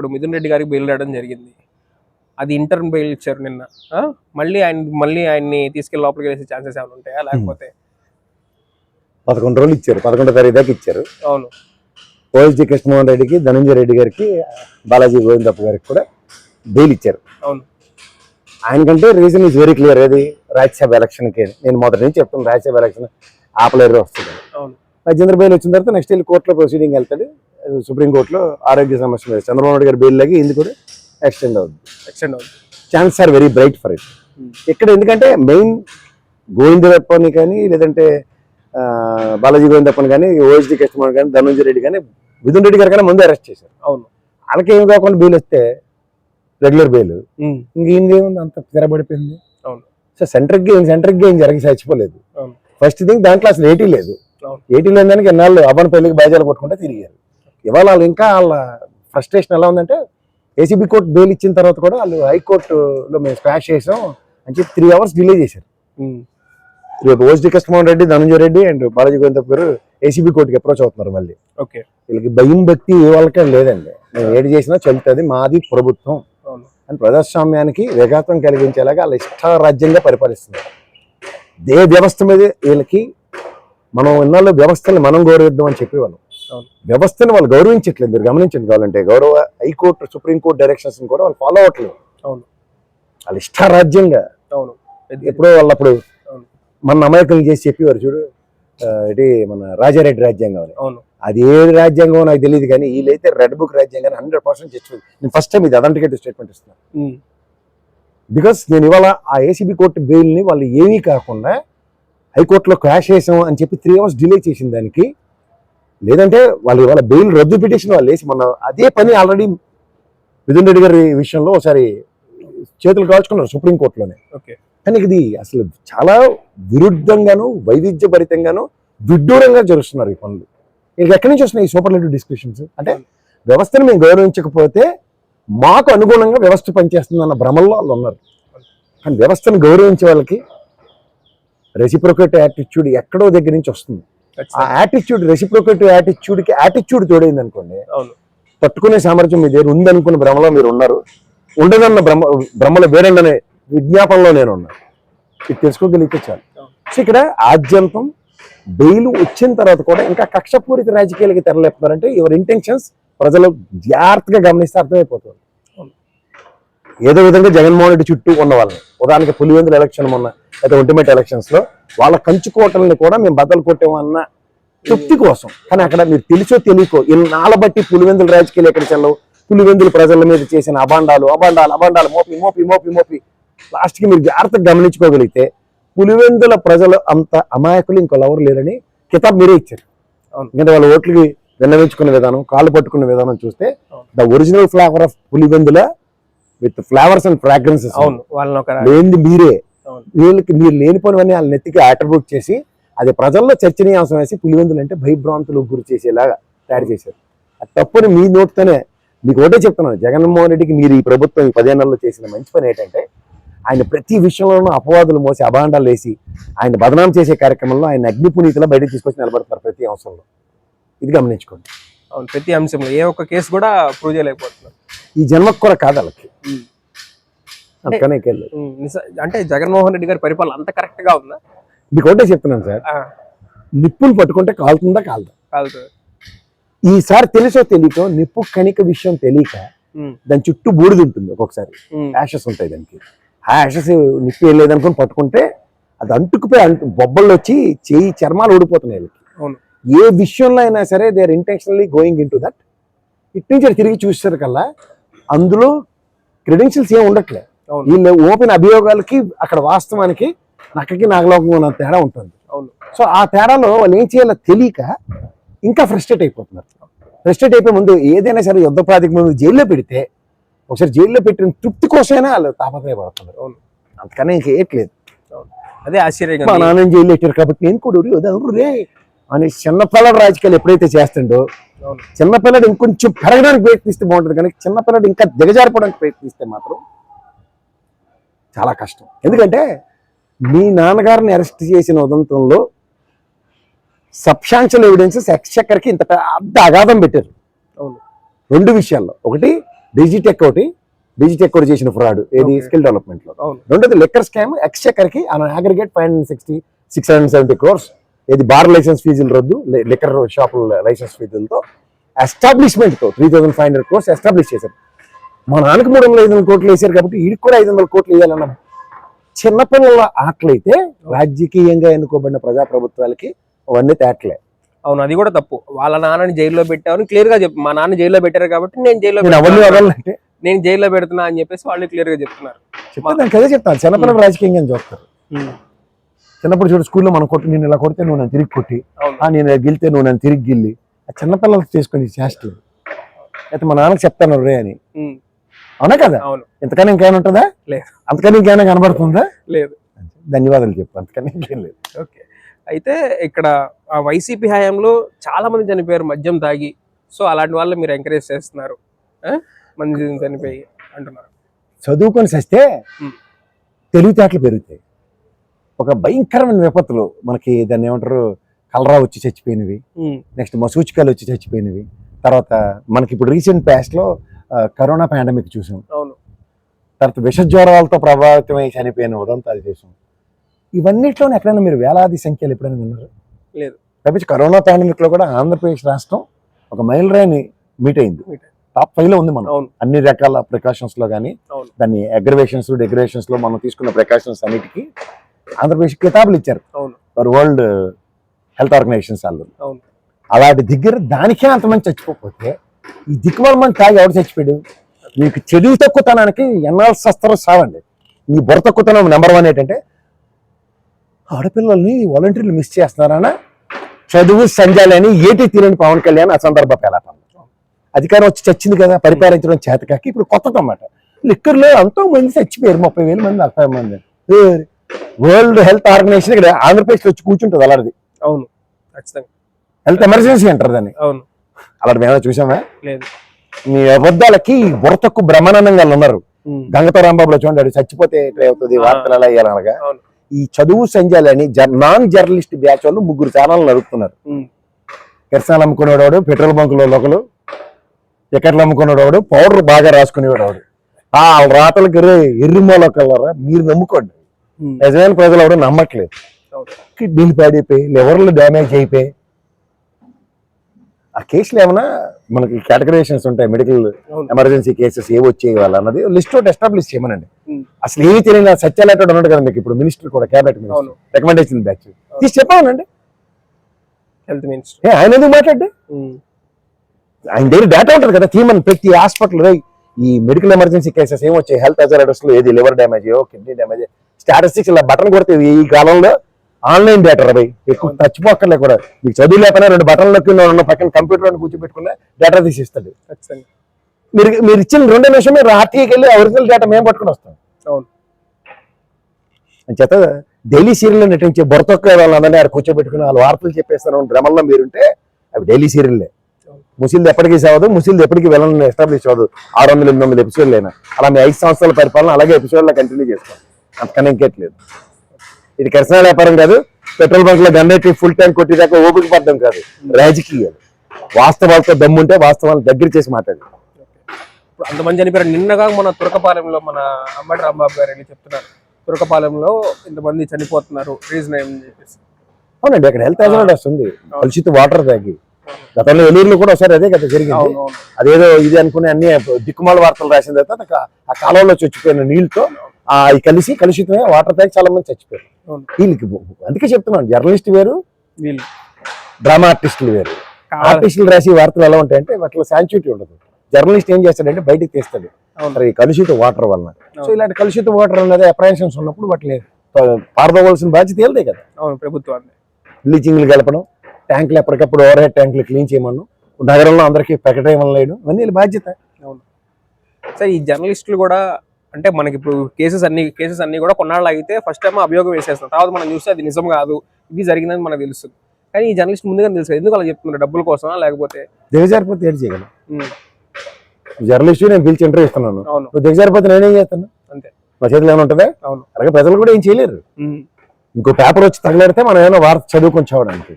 ఇప్పుడు మిథున్ రెడ్డి గారికి బెయిల్ రావడం జరిగింది. అది ఇంటర్న్ బెయిల్ ఇచ్చారు నిన్న? మళ్ళీ ఆయన మళ్ళీ ఆయన్ని తీసుకెళ్ళి లోపలికి వేసే ఛాన్సెస్ ఏమైనా ఉంటాయా లేకపోతే? పదకొండు రోజులు ఇచ్చారు. పదకొండో తారీఖు దాకా ఇచ్చారు. అవును. ఓఎస్జీ కృష్ణమోహన్ రెడ్డికి ధనంజయ రెడ్డి గారికి బాలాజీ గోవిందప్ప గారికి కూడా బెయిల్ ఇచ్చారు. అవును. ఆయనకంటే రీజన్ ఈజ్ వెరీ క్లియర్ ఏది? రాజ్యసభ ఎలక్షన్కి. నేను మొదటి నుంచి చెప్తాను రాజ్యసభ ఎలక్షన్ ఆపలేరు వస్తుంది. అవును. రాజేంద్ర బెయిల్ వచ్చిన తర్వాత నెక్స్ట్ వెళ్ళి కోర్టులో ప్రొసీడింగ్ వెళ్తాడు. సుప్రీం కోర్టులో ఆరోగ్య సమస్య మీద చంద్రబాబు నాయుడు గారి బెయిల్ లాగి ఇది కూడా ఎక్స్టెండ్ అవుతుంది ఎక్స్టెండ్ అవుతుంది chance are very bright for it. ఇక్కడ ఎందుకంటే మెయిన్ గోవిందప్పని కానీ లేదంటే బాలాజీ గోవిందప్పని కానీ ఓఎస్డి కృష్ణమోహన్ కానీ ధనంజయ రెడ్డి కానీ మిథున్ రెడ్డి గారి కన్నా ముందు అరెస్ట్ చేశారు. అవును. వాళ్ళకి ఏమి కాకుండా బెయిల్ వస్తే రెగ్యులర్ బెయిల్ ఇంకేముంది అంత తిరబడిపోయింది అవును. So centric game centric game జరిగి చచ్చిపోలేదు. ఫస్ట్ థింగ్ దాంట్లో అసలు ఏటీ లేదు. అవును. ఏటీ లేని దానికి ఎన్నాళ్ళు అవ్వని పెళ్ళికి బయజాలు కొట్టుకుంటే తిరిగారు. ఇవాళ వాళ్ళు ఇంకా వాళ్ళ ఫ్రస్ట్రేషన్ ఎలా ఉందంటే ఏసీబీ కోర్టు బెయిల్ ఇచ్చిన తర్వాత కూడా వాళ్ళు హైకోర్టులో మేము స్పాష్ చేసాం అని చెప్పి త్రీ అవర్స్ డిలే చేశారు. రేపు ఓఎస్డి కృష్ణమోహన్ రెడ్డి ధనంజయ రెడ్డి అండ్ బాలాజీ గోవిందప్ గారు ఏసీబీ కోర్టుకి అప్రోచ్ అవుతున్నారు మళ్ళీ. ఓకే వీళ్ళకి భయం భక్తి ఏ వాళ్ళకే లేదండి. మేము ఏది చేసినా చెల్లుతుంది మాది ప్రభుత్వం. అని ప్రజాస్వామ్యానికి విఘాతం కలిగించేలాగా వాళ్ళ ఇష్టారాజ్యంగా పరిపాలిస్తున్నారు. దే వ్యవస్థ మీద వీళ్ళకి మనం ఇన్నాళ్ళు వ్యవస్థని మనం గౌరవిద్దాం అని చెప్పేవాళ్ళం. వ్యవస్థను వాళ్ళు గౌరవించట్లేదు. మీరు గమనించండి కావాలంటే గౌరవ హైకోర్టు సుప్రీంకోర్టు డైరెక్షన్స్ కూడా వాళ్ళు ఫాలో అవ్వట్లేదు. అవును. వాళ్ళ ఇష్టారాజ్యంగా అవును. ఎప్పుడో వాళ్ళు అప్పుడు అవును. మన అమాయకులు చేసి చెప్పేవారు చూడు ఇది మన రాజారెడ్డి రాజ్యాంగం అని. అవును. అది ఏ రాజ్యాంగం నాకు తెలియదు కానీ వీళ్ళైతే రెడ్ బుక్ రాజ్యాంగం హండ్రెడ్ పర్సెంట్ చచ్చిపోయింది నేను ఫస్ట్ టైం ఇది అథెంటికేటివ్ స్టేట్మెంట్ ఇస్తున్నాను బికాస్ నేను ఇవాళ ఆ ఏసీబీ కోర్టు బెయిల్ని వాళ్ళు ఏమీ కాకుండా హైకోర్టులో క్రాష్ చేసాం అని చెప్పి త్రీ అవర్స్ డిలే చేసిన దానికి లేదంటే వాళ్ళు ఇవాళ బెయిల్ రద్దు పిటిషన్ వాళ్ళు వేసి మొన్న అదే పని ఆల్రెడీ మిథున్ రెడ్డి గారి విషయంలో ఒకసారి చేతులు కాల్చుకున్నారు సుప్రీంకోర్టులోనే ఓకే. కానీ ఇది అసలు చాలా విరుద్ధంగాను వైవిధ్యభరితంగాను విడ్డూరంగా జరుగుతున్నారు ఈ పనులు. ఇది ఎక్కడి నుంచి వస్తున్నాయి ఈ సూపర్లేటివ్ డిస్కషన్స్ అంటే వ్యవస్థను మేము గౌరవించకపోతే మాకు అనుగుణంగా వ్యవస్థ పనిచేస్తుందన్న భ్రమల్లో వాళ్ళు ఉన్నారు. కానీ వ్యవస్థను గౌరవించే వాళ్ళకి రెసిప్రోకేట్ యాటిట్యూడ్ ఎక్కడో దగ్గర నుంచి వస్తుంది. ఆ. యాటిట్యూడ్ రెసిప్రోకేట్ యాటిట్యూడ్కి యాటిట్యూడ్ తోడైంది అనుకోండి. అవును. పట్టుకునే సామర్థ్యం మీ దగ్గర ఉందనుకున్న భ్రమలో మీరు ఉన్నారు. ఉండదన్న భ్రమ భ్రమలో వేరండనే విజ్ఞాపనలో నేను ఉన్నాను. ఇది తెలుసుకోగలిగితే చాలు. సో ఇక్కడ ఆద్యంతం బెయిల్ వచ్చిన తర్వాత కూడా ఇంకా కక్షపూరిత రాజకీయాలకి తెరలేపుతారంటే ఎవరి ఇంటెన్షన్స్ ప్రజలు జాగ్రత్తగా గమనిస్తే అర్థమైపోతుంది. ఏదో విధంగా జగన్మోహన్ రెడ్డి చుట్టూ ఉన్న వాళ్ళని ఉదాహరణకి పులివెందుల ఎలక్షన్ మొన్న ఒంటిమేట ఎలక్షన్స్లో వాళ్ళ కంచుకోటల్ని కూడా మేము బద్దలు కొట్టామన్న తృప్తి కోసం కానీ అక్కడ మీరు తెలుసో తెలియకో ఇన్నాళ్ళ బట్టి పులివెందుల రాజకీయాలు ఎక్కడ చెల్లవు పులివెందుల ప్రజల మీద చేసిన అబాండాలు అబాండాలు అబాండాలు మోపి మోపి మోపి మోపి లాస్ట్కి మీరు జాగ్రత్తగా గమనించుకోగలిగితే పులివెందుల ప్రజలు అంత అమాయకులు ఇంకోళ్ళెవరు లేరని కితాబ్ మీరే ఇచ్చారు. ఎందుకంటే వాళ్ళ ఓట్లకి విన్నవించుకున్న విధానం కాళ్ళు పట్టుకున్న విధానం చూస్తే. The original flavour of Pulivendula with flavours and fragrances అవును వాళ్ళని మీరే. వీళ్ళకి మీరు లేనిపోనివన్నీ వాళ్ళ నెత్తికి అట్రిబ్యూట్ చేసి అది ప్రజల్లో చర్చనీయాంశం వేసి పులివెందులు అంటే భయభ్రాంతులకు గురి చేసేలాగా తయారు చేశారు. అది తప్పుని మీ నోటితోనే మీకు ఒకటే చెప్తున్నాను. జగన్మోహన్ రెడ్డికి మీరు ఈ ప్రభుత్వం ఈ పదేళ్ళలో చేసిన మంచి పని ఏంటంటే ఆయన ప్రతి విషయంలోనూ అపవాదులు మోసి అభాండాలు వేసి ఆయన బదనాం చేసే కార్యక్రమంలో ఆయన అగ్ని పునీతిలో బయటకు తీసుకొచ్చి నిలబడుతున్నారు ప్రతి అంశంలో ఇది గమనించుకోండి. అవును ప్రతి అంశంలో ఏ ఒక్క కేసు కూడా ప్రూవ్ చేయలేకపోతున్నారు. ఈ జన్మకు కూడా కాదు వాళ్ళకి. అంటే జగన్మోహన్ రెడ్డి గారి పరిపాలన అంత కరెక్ట్గా ఉందా? మీకు ఒకటే చెప్తున్నాను సార్. నిప్పులు పట్టుకుంటే కాలుతుందా? కాలదా. ఈసారి తెలుసో తెలియకో నిప్పు కణిక విషయం తెలియక దాని చుట్టూ బూడిద ఉంటుంది ఒక్కొక్కసారి. యాషెస్ ఉంటాయి దానికి. ఆ యాషెస్ నిప్పు వెళ్ళలేదనుకుని పట్టుకుంటే అది అంటుకుపోయి అంటు బొబ్బళ్ళు వచ్చి చేయి చర్మాలు ఊడిపోతున్నాయి. ఏ విషయంలో అయినా సరే they are intentionally going into that ఇటు నుంచి తిరిగి చూస్తారు కల్లా అందులో క్రెడెన్షియల్స్ ఏం ఉండట్లే. వీళ్ళు ఓపెన్ అభియోగాలకి అక్కడ వాస్తవానికి నక్కకి నాగలోకం అన్న తేడా ఉంటుంది. అవును. సో ఆ తేడాలో వాళ్ళు ఏం చేయాలో తెలియక ఇంకా ఫ్రస్ట్రేట్ అయిపోతున్నారు. ఫ్రస్ట్రేట్ అయిపోయే ముందు ఏదైనా సరే యుద్ధ ప్రాతిక ముందు జైల్లో పెడితే ఒకసారి జైల్లో పెట్టిన తృప్తి కోసమైనా వాళ్ళు తాపత్రయపడుతున్నారు. అవును. అంతకన్నా ఇంక చేయట్లేదు. అదే ఆశ్చర్యంగా మా. నాన్న జైల్లో పెట్టారు కాబట్టి నేను కూడా వదలను రే అని చిన్నపిల్లడు రాజకీయాలు ఎప్పుడైతే చేస్తుండో అవును. చిన్నపిల్లడు ఇంకొంచెం పెరగడానికి ప్రయత్నిస్తే బాగుంటుంది కానీ చిన్నపిల్లడు ఇంకా దిగజారిపోవడానికి ప్రయత్నిస్తే మాత్రం చాలా కష్టం. ఎందుకంటే మీ నాన్నగారిని అరెస్ట్ చేసిన ఉదంతంలో సబ్స్టాన్షియల్ ఎవిడెన్సెస్ ఎక్స్చక్కర్కి ఇంత పెద్ద అగాధం పెట్టారు. అవును. రెండు విషయాల్లో. ఒకటి డిజిటెక్ ఒకటి డిజిటెక్ ఒకటి చేసిన ఫ్రాడ్ ఏది. స్కిల్ డెవలప్మెంట్లో. అవును. రెండోది liquor scam ఎక్స్చెక్కర్కి on aggregate five hundred sixty six hundred seventy crores ఇది బార్ లైసెన్స్ ఫీజులు రద్దు. లిక్కర్ షాపుల లైసెన్స్ ఫీజులతో ఎస్టాబ్లిష్మెంట్తో. Three thousand five hundred crores establish చేశారు. మా నాన్నకు మూడు వందల ఐదు వందల కోట్లు వేశారు కాబట్టి వీడికి కూడా ఐదు వందల కోట్లు వేయాలన్న. చిన్నపిల్లల ఆటలైతే రాజకీయంగా ఎన్నుకోబడిన ప్రజాప్రభుత్వాలకి అవన్నీ తేటలే. అవును అది కూడా తప్పు. వాళ్ళ నాన్నని జైల్లో పెట్టామని క్లియర్గా చెప్పు మా నాన్న జైల్లో పెట్టారు కాబట్టి నేను జైల్లో నేను ఎవరిని పెడుతున్నా. వదలంటే నేను జైల్లో పెడుతున్నా అని చెప్పేసి వాళ్ళు క్లియర్గా చెప్తున్నారు. చెప్తే దానికి అదే చెప్తాను. చిన్నపిల్లలు రాజకీయంగా చూస్తారు. చిన్నప్పుడు చూడు స్కూల్లో మనం కొట్టి నేను ఇలా కొడితే నువ్వు నన్ను తిరిగి కొట్టి నేను గిల్తే నువ్వు నన్ను తిరిగి గిల్లి ఆ చిన్నపిల్లలకి చేసుకుని చేష్టలు అయితే మా నాన్నకి చెప్తాను రే అని. అవునా కదా? అవును. ఇంతకన్నా ఇంకేమైనా ఉంటుందా? లేదు. అంతకన్నా ఇంకేమైనా కనబడుతుందా? లేదు. ధన్యవాదాలు చెప్పు. అంతకన్నా ఇంకేం లేదు. ఓకే. అయితే ఇక్కడ ఆ వైసీపీ హయాంలో చాలా మంది చనిపోయారు మద్యం తాగి. సో అలాంటి వాళ్ళు మీరు ఎంకరేజ్ చేస్తున్నారు? మంది చనిపోయి అంటున్నారు. చదువుకొని ఉమ్. తెలివితేటలు పెరుగుతాయి. ఒక భయంకరమైన విపత్తులు మనకి దాన్ని ఏమంటారు? కలరా వచ్చి చచ్చిపోయినవి. నెక్స్ట్ మసూచికాలు వచ్చి చచ్చిపోయినవి. తర్వాత మనకి ఇప్పుడు రీసెంట్ ప్యాస్ట్లో కరోనా పాండమిక్ చూసాం. అవును. తర్వాత విష జ్వరాలతో ప్రభావితమై చనిపోయిన ఉదంతాలు చేసాం. ఇవన్నిట్లోనే ఎక్కడైనా మీరు వేలాది సంఖ్యలు ఎప్పుడైనా విన్నారు? లేదు. కాబట్టి కరోనా పాండమిక్లో కూడా ఆంధ్రప్రదేశ్ రాష్ట్రం ఒక మైల్ రాయిని మీట్ అయింది. టాప్ ఫైవ్లో ఉంది మనం. అన్ని రకాల ప్రికాషన్స్లో కానీ దాన్ని అగ్రవేషన్స్ డెకరేషన్స్లో మనం తీసుకున్న ప్రికాషన్స్ అన్నిటికీ ఆంధ్రప్రదేశ్ కితాబులు ఇచ్చారు. అవును. వరల్డ్ హెల్త్ ఆర్గనైజేషన్స్ వాళ్ళు అవును. అలాంటి దగ్గర దానికే అంతమంది చచ్చిపోతే ఈ దిక్కుమాల మంది తాగి ఎవడు చచ్చిపోయాడు? మీకు చెడువు తక్కువతనానికి ఎన్నాళ్ళు సస్తారో సావండి. ఈ బుర్ర తక్కువతనం నెంబర్ వన్ ఏంటంటే ఆడపిల్లల్ని వాలంటీర్లు మిస్ చేస్తున్నారనా చదువు సంజాలని ఏటి తీరని పవన్ కళ్యాణ్ ఆ సందర్భ పేలాపం. అధికారం వచ్చి చచ్చింది కదా పరిపాలించడం చేతకాకి ఇప్పుడు కొత్తది అన్నమాట. లిక్కర్లో ఎంతో మంది చచ్చిపోయారు ముప్పై వేల మంది నలభై మంది. వరల్డ్ హెల్త్ ఆర్గనైజేషన్ ఇక్కడ ఆంధ్రప్రదేశ్ వచ్చి కూర్చుంటుంది అలాంటిది. అవును ఖచ్చితంగా. హెల్త్ ఎమర్జెన్సీ అంటారు దాన్ని. అవును. అలాంటి మేము చూసామా లేదు. మీ అబద్ధాలకి బుర్ర తక్కువ బ్రహ్మానందంగా ఉన్నారు. గంగతో రాంబాబులో చూడండి చచ్చిపోతే ఎట్లా అవుతుంది? వార్తలు ఎలా వేయాలనగా ఈ చదువు సంజాలని నాన్ జర్నలిస్ట్ బ్యాచ్ వాళ్ళు ముగ్గురు ఛానల్ నడుపుతున్నారు. కిరసాలు అమ్ముకునేవాడు పెట్రోల్ బంకులో ఒకడు టికెట్లు అమ్ముకునేవాడు పౌడర్ బాగా రాసుకునేవాడు వాడు. ఆ రాతలకి ఎర్రిమోల కలరా మీరు నమ్ముకోండి. నిజమైన ప్రజలు ఎవరు నమ్మట్లేదు. కిడ్నీలు పాడైపోయి లివర్లు డ్యామేజ్ అయిపోయి కేసులు ఏమైనా మనకి కేటగరైజేషన్స్ ఉంటాయి మెడికల్ ఎమర్జెన్సీ కేసెస్ ఏవి వచ్చేవి వాళ్ళు అన్నది లిస్ట్ ఒకటి ఎస్టాబ్లిష్ చేయమనండి. అసలు ఏమి తెలియని సత్యాలేటోడు ఉన్నాడు కదా మీకు ఇప్పుడు మినిస్టర్ కూడా క్యాబినెట్ మినిస్టర్ రికమెండేషన్ బ్యాచ్ తీసి చెప్పానండి హెల్త్ మినిస్టర్ ఏ ఆయన ఎందుకు మాట్లాడు ఆయన దగ్గర డేటా ఉంటుంది కదా తీమని ప్రతి హాస్పిటల్ ఈ మెడికల్ ఎమర్జెన్సీ కేసెస్ ఏం వచ్చాయి హెల్త్ అజారడస్లో ఏది liver damage kidney damage statistics ఇలా బటన్ కొడితే ఈ కాలంలో ఆన్లైన్ డేటా రవి ఎక్కువ చచ్చిపోక్కర్లే కూడా. మీకు చదువు లేకపోయినా రెండు బటన్లు నొక్కి ఉన్న పక్కన కంప్యూటర్ కూర్చోబెట్టుకున్నా డేటా తీసిస్తాడు. మీరు మీరు ఇచ్చిన రెండో నిమిషం మీరు వెళ్ళి ఒరిజినల్ డేటా మేము పట్టుకుని వస్తాం. అవును. అని చేత డైలీ సీరియల్ నటించే బుర్రతొక్క వాళ్ళందరినీ ఆడ కూర్చోబెట్టుకుని వాళ్ళు వార్తలు చెప్పేస్తాను భ్రమంలో మీరుంటే అవి డైలీ సీరియల్లే ముసిల్ది ఎప్పటికీ సావదు ముసిల్ది ఎప్పటికీ వెళ్ళని ఎస్టాబ్లిష్ అవ్వదు. ఆరు వందల ఎనిమిది వందల ఎపిసోడ్లు అయినా అలా మీ ఐదు సంవత్సరాల పరిపాలన అలాగే ఎపిసోడ్లో కంటిన్యూ చేస్తాం అంతకన్నా ఇంకెట్లేదు ఇది కరిసన వ్యాపారం కాదు పెట్రోల్ బంక్లో గన్నెట్టి ఫుల్ ట్యాంక్ కొట్టేదాకా ఓపిక పడడం కాదు. రాజకీయాలు. వాస్తవాలతో దమ్ముంటే వాస్తవాలను దగ్గర చేసి మాట్లాడు ఇప్పుడు అంతమంది చనిపోయారు నిన్నగా మన తురకపాలెంలో మన అమ్మడి రాంబాబు గారు వెళ్ళి చెప్తున్నారు? తురకపాలెంలో ఇంతమంది చనిపోతున్నారు. రీజన్ ఏమని చెప్పేసి? అవునండి అక్కడ హెల్త్ అజార్డ్ వస్తుంది. కలుషిత వాటర్ తాగి. గతంలో ఎలూరులో కూడా ఒకసారి అదే కదా జరిగింది. అదేదో ఇది అనుకుని అన్ని దిక్కుమాల వార్తలు రాసిన తర్వాత ఆ కాలంలో చచ్చిపోయిన నీళ్ళతో ఆ కలిసి కలుషితమే వాటర్ తాగి చాలా మంది చచ్చిపోయారు. వీళ్ళకి అందుకే చెప్తున్నాను జర్నలిస్ట్ వేరు వీళ్ళు. డ్రామా ఆర్టిస్టులు వేరు. ఆర్టిస్టులు రాసి వార్తలు ఎలా ఉంటాయంటే వాటిలో శాంచుటీ ఉండదు. జర్నలిస్ట్ ఏం చేస్తాడంటే బయటికి తీస్తాడు. ఈ కలుషిత వాటర్ వలన. సో. ఇలాంటి కలుషిత వాటర్ అనేది అప్రహెన్షన్స్ ఉన్నప్పుడు వాటిని పారదోవలసిన బాధ్యత వెళ్తాయి కదా. అవును ప్రభుత్వాన్ని బ్లీచింగ్లు కలపడం ట్యాంకులు ఎప్పటికప్పుడు ఓవర్ హెడ్ ట్యాంకులు క్లీన్ చేయమను నగరంలో అందరికీ ప్రకటన లేడు ఇవన్నీ బాధ్యత. అవును. సరే ఈ జర్నలిస్టులు కూడా అంటే మనకి ఇప్పుడు కేసెస్ అన్ని కేసెస్ అన్ని కూడా కొన్నాళ్ళు అయితే ఫస్ట్ టైం అభియోగం వేసేస్తాం. తర్వాత మనం చూస్తే అది నిజం కాదు. ఇది జరిగిందని మనకు తెలుస్తుంది కానీ ఈ జర్నలిస్ట్ ముందుగా తెలుసు ఎందుకు అలా చెప్తున్నారు? డబ్బుల కోసమా? లేకపోతే దిగజారిపోతే ఏడు చేయగలను జర్నలిస్ట్ నేను పిలిచి ఇంటర్వ్యూ ఇస్తున్నాను. అవును. నువ్వు దిగజారిపోతే నేనేం చేస్తాను? అంతే. మా చేతిలో ఏమైనా ఉంటుందా? అవును. అలాగే ప్రజలు కూడా ఏం చేయలేరు. ఇంకో పేపర్ వచ్చి తగలడితే మనం ఏమైనా వార్త చదువుకొని చూడడానికి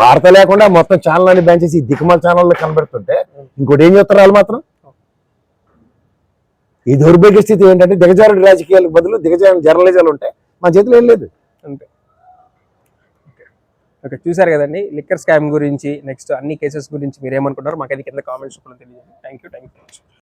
వార్త లేకుండా మొత్తం ఛానల్ అని బ్యాన్ చేసి దిక్కుమాల ఛానల్లో కనబడుతుంటే ఇంకోటి ఏం చేస్తారు వాళ్ళు మాత్రం? ఈ దౌర్భాగ్య స్థితి ఏంటంటే దిగజారుడు రాజకీయాలకు బదులు దిగజారు జర్నలిజాలు ఉంటాయి. మా చేతిలో ఏం లేదు. అంతే. ఓకే. చూసారు కదండి. లిక్కర్ స్కామ్ గురించి నెక్స్ట్ అన్ని కేసెస్ గురించి మీరు ఏమనుకుంటారు మాకు అది కింద కామెంట్స్ కూడా తెలియదు థ్యాంక్ యూ థ్యాంక్ యూ